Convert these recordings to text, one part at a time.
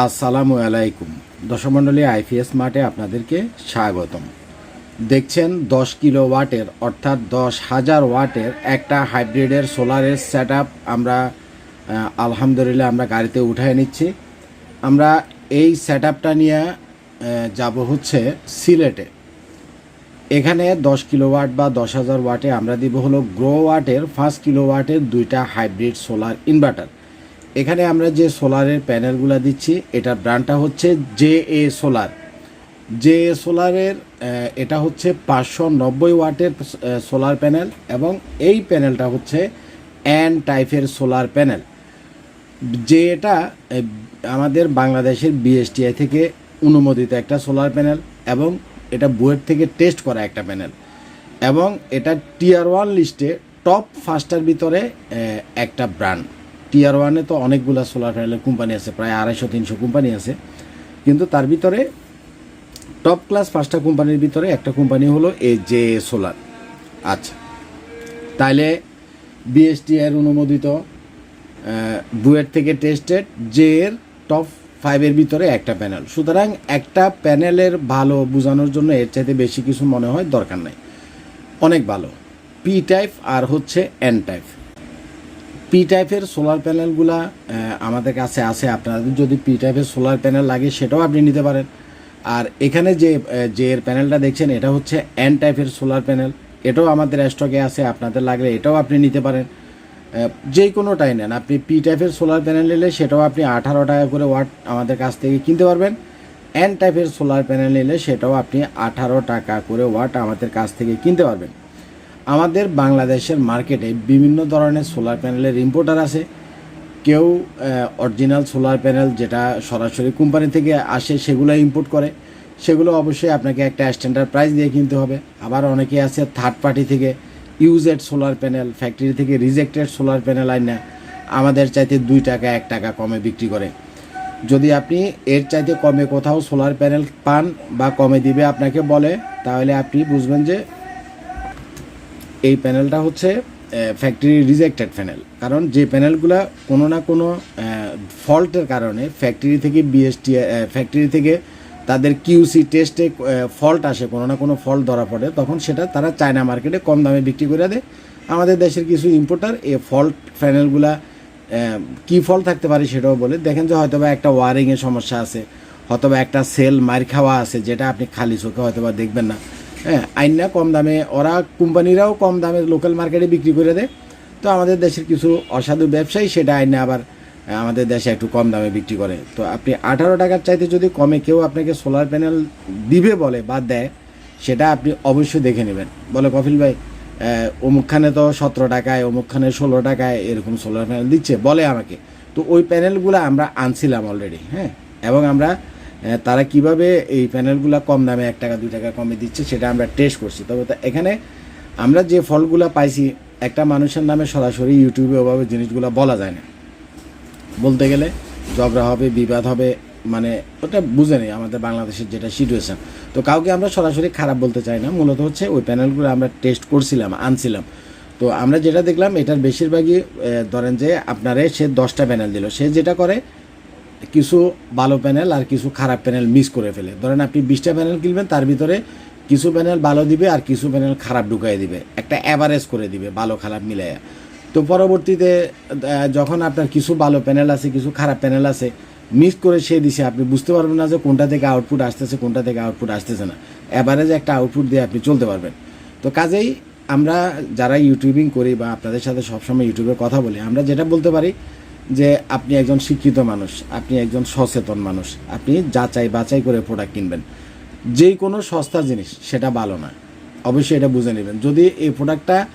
আসসালামু আলাইকুম। দশমণ্ডলী আইপিএস মাঠে আপনাদেরকে স্বাগতম। দেখছেন দশ কিলো ওয়াটের, অর্থাৎ দশ হাজার ওয়াটের একটা হাইব্রিডের সোলারের সেট আমরা আলহামদুলিল্লাহ আমরা গাড়িতে উঠায় নিচ্ছি। আমরা এই সেট নিয়ে যাব হচ্ছে সিলেটে। এখানে দশ কিলো ওয়াট বা দশ হাজার ওয়াটে আমরা দিব হলো গ্রো ওয়াটের পাঁচ কিলো ওয়াটের দুইটা হাইব্রিড সোলার ইনভার্টার। এখানে আমরা যে সোলারের প্যানেলগুলো দিচ্ছি, এটার ব্র্যান্ডটা হচ্ছে জে এ সোলার। এ সোলারের এটা হচ্ছে পাঁচশো নব্বই ওয়াটের সোলার প্যানেল এবং এই প্যানেলটা হচ্ছে অ্যান টাইপের সোলার প্যানেল। যে এটা আমাদের বাংলাদেশের বিএসটিআই থেকে অনুমোদিত একটা সোলার প্যানেল এবং এটা বুয়েট থেকে টেস্ট করা একটা প্যানেল এবং এটা টিয়ার ওয়ান লিস্টে টপ ফাস্টার ভিতরে একটা ব্র্যান্ড। টিয়ার ওয়ানে তো অনেকগুলো সোলার প্যানেলের কোম্পানি আছে, প্রায় আড়াইশো, তিনশো কোম্পানি আছে। কিন্তু তার ভিতরে টপ ক্লাস পাঁচটা কোম্পানির ভিতরে একটা কোম্পানি হলো এ জে সোলার আচ্ছা তাইলে বিএসটি এর অনুমোদিত বুয়েট থেকে টেস্টেড জে এর টপ ফাইভের ভিতরে একটা প্যানেল সুতরাং একটা প্যানেলের ভালো বোঝানোর জন্য এর চাইতে বেশি কিছু মনে হয় দরকার নাই। অনেক ভালো। পি টাইপ আর হচ্ছে এন টাইপ পি টাইপের সোলার প্যানেলগুলা আমাদের কাছে আছে। আপনাদের যদি পি টাইপের সোলার প্যানেল লাগে, সেটাও আপনি নিতে পারেন। আর এখানে যে যে প্যানেলটা দেখছেন, এটা হচ্ছে এন টাইপের সোলার প্যানেল এটাও আমাদের স্টকে আছে, আপনাদের লাগলে এটাও আপনি নিতে পারেন। যে কোনোটাই নেন। আপনি পি টাইপের সোলার প্যানেল নিলে, সেটাও আপনি আঠারো টাকা করে ওয়াট আমাদের কাছ থেকে কিনতে পারবেন। এন টাইপের সোলার প্যানেল নিলে, সেটাও আপনি আঠারো টাকা করে ওয়াট আমাদের কাছ থেকে কিনতে পারবেন। আমাদের বাংলাদেশের মার্কেটে বিভিন্ন ধরনের সোলার প্যানেলের ইম্পোর্টার আছে। কেউ অরিজিনাল সোলার প্যানেল যেটা সরাসরি কোম্পানি থেকে আসে, সেগুলো ইম্পোর্ট করে। সেগুলো অবশ্যই আপনাকে একটা স্ট্যান্ডার্ড প্রাইস দিয়ে কিনতে হবে। আবার অনেকে আছে থার্ড পার্টি থেকে ইউজেড সোলার প্যানেল ফ্যাক্টরি থেকে রিজেক্টেড সোলার প্যানেল আইনা আমাদের চাইতে দুই টাকা, এক টাকা কমে বিক্রি করে। যদি আপনি এর চাইতে কমে কোথাও সোলার প্যানেল পান বা কমে দিবে আপনাকে বলে, তাহলে আপনি বুঝবেন যে এই প্যানেলটা হচ্ছে ফ্যাক্টরি রিজেক্টেড প্যানেল কারণ যে প্যানেলগুলো কোনো না কোনো ফল্টের কারণে ফ্যাক্টরি থেকে বিএসটি ফ্যাক্টরি থেকে তাদের কিউসি টেস্টে ফল্ট আসে, কোনো না কোনো ফল্ট ধরা পড়ে, তখন সেটা তারা চায়না মার্কেটে কম দামে বিক্রি করে দেয়। আমাদের দেশের কিছু ইম্পোর্টার এই ফল্ট প্যানেলগুলা কী ফল থাকতে পারে সেটাও বলে। দেখেন যে হয়তোবা একটা ওয়ারিংয়ের সমস্যা আছে, হয়তোবা একটা সেল মার খাওয়া আছে, যেটা আপনি খালি চোখে হয়তোবা দেখবেন না। হ্যাঁ আইন কম দামে, ওরা কোম্পানিরাও কম দামে লোকাল মার্কেটে বিক্রি করে দেয়। তো আমাদের দেশের কিছু অসাধু ব্যবসায়ী সেটা আইনে আবার আমাদের দেশে একটু কম দামে বিক্রি করে। তো আপনি আঠারো টাকার চাইতে যদি কমে কেউ আপনাকে সোলার প্যানেল দিবে বলে বা দেয়, সেটা আপনি অবশ্যই দেখে নেবেন। বলে, কফিল ভাই অমুকখানে তো সতেরো টাকায় অমুকখানে ষোলো টাকায় এরকম সোলার প্যানেল দিচ্ছে, বলে আমাকে। তো ওই প্যানেলগুলো আমরা আনছিলাম অলরেডি হ্যাঁ? এবং আমরা তারা কীভাবে এই প্যানেলগুলো কম দামে, এক টাকা, দুই টাকা কমে দিচ্ছে সেটা আমরা টেস্ট করছি। তবে এখানে আমরা যে ফলগুলো পাইছি, একটা মানুষের নামে সরাসরি ইউটিউবে ওভাবে জিনিসগুলো বলা যায় না। বলতে গেলে ঝগড়া হবে, বিবাদ হবে মানে ওটা বুঝে নেই আমাদের বাংলাদেশের যেটা সিচুয়েশন তো কাউকে আমরা সরাসরি খারাপ বলতে চাই না, মূলত হচ্ছে ওই প্যানেলগুলো আমরা টেস্ট করছিলাম, আনছিলাম। তো আমরা যেটা দেখলাম, এটার বেশিরভাগই ধরেন যে আপনারে সে দশটা প্যানেল দিল। সে যেটা করে কিছু ভালো প্যানেল আর কিছু খারাপ প্যানেল মিস করে ফেলে। ধরেন আপনি বিশটা প্যানেল কিনবেন, তার ভিতরে কিছু প্যানেল ভালো দিবে আর কিছু প্যানেল খারাপ ঢুকাই দিবে। একটা অ্যাভারেজ করে দিবে, ভালো খারাপ মিলাইয়া। তো পরবর্তীতে যখন আপনার কিছু ভালো প্যানেল আছে, কিছু খারাপ প্যানেল আছে মিস করে সে দিছে, আপনি বুঝতে পারবেন না যে কোনটা থেকে আউটপুট আসতেছে, কোনটা থেকে আউটপুট আসতেছে না। অ্যাভারেজ একটা আউটপুট দিয়ে আপনি চলতে পারবেন। তো কাজেই আমরা যারা ইউটিউবিং করি বা আপনাদের সাথে সবসময় ইউটিউবে কথা বলি, আমরা যেটা বলতে পারি যে আপনি একজন শিক্ষিত মানুষ, আপনি একজন সচেতন মানুষ, আপনি যাচাই বাছাই করে প্রোডাক্ট কিনবেন। যেই কোনো সস্তা জিনিস, সেটা ভালো না। অবশ্যই এটা বুঝে নেবেন। যদি এই প্রোডাক্টটা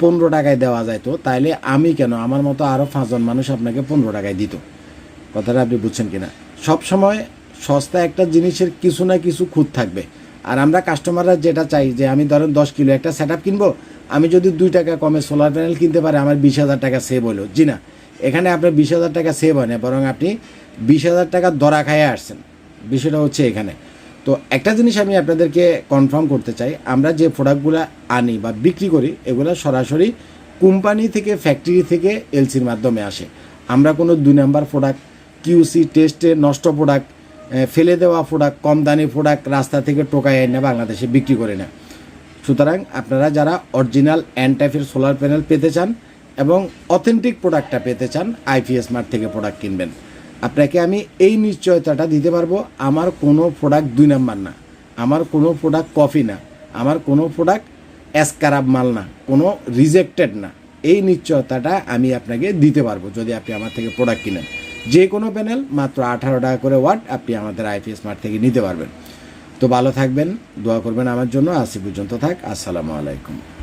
পনেরো টাকায় দেওয়া যায় তো তাইলে আমি কেন, আমার মতো আরও পাঁচজন মানুষ আপনাকে পনেরো টাকায় দিত? কথাটা আপনি বুঝছেন কিনা? সব সময় সস্তা একটা জিনিসের কিছু না কিছু খুঁত থাকবে। আর আমরা কাস্টমাররা যেটা চাই, যে আমি ধরেন দশ কিলো একটা সেট আপ কিনবো, আমি যদি দুই টাকা কমে সোলার প্যানেল কিনতে পারি, আমার বিশ হাজার টাকা সেভ হলো জি না। এখানে আপনার বিশ হাজার টাকা সেভ হয় না, বরং আপনি বিশ হাজার টাকা দরা খাইয়ে আসছেন। বিষয়টা হচ্ছে এখানে। তো একটা জিনিস আমি আপনাদেরকে কনফার্ম করতে চাই, আমরা যে প্রোডাক্টগুলো আনি বা বিক্রি করি, এগুলো সরাসরি কোম্পানি থেকে ফ্যাক্টরি থেকে এলসির মাধ্যমে আসে। আমরা কোনো দুই নাম্বার প্রোডাক্ট কিউসি টেস্টে নষ্ট প্রোডাক্ট ফেলে দেওয়া প্রোডাক্ট কম দামি প্রোডাক্ট রাস্তা থেকে টোকায় এনে বাংলাদেশে বিক্রি করে না। সুতরাং আপনারা যারা অরিজিনাল অ্যান্ড টাইপের সোলার প্যানেল পেতে চান এবং অথেন্টিক প্রোডাক্টটা পেতে চান আইপিএস মার্ট থেকে প্রোডাক্ট কিনবেন। আপনাকে আমি এই নিশ্চয়তাটা দিতে পারব, আমার কোনো প্রোডাক্ট দুই নাম্বার না। আমার কোনো প্রোডাক্ট কফি না। আমার কোনো প্রোডাক্ট অ্যাসকারাব মাল না। কোনো রিজেক্টেড না। এই নিশ্চয়তাটা আমি আপনাকে দিতে পারব যদি আপনি আমার থেকে প্রোডাক্ট কিনেন। যে কোনো প্যানেল মাত্র আঠারো টাকা করে ওয়াট আপনি আমাদের আইপিএস মার্ট থেকে নিতে পারবেন। তো ভালো থাকবেন, দোয়া করবেন আমার জন্য। এ পর্যন্ত থাক। আসসালামু আলাইকুম।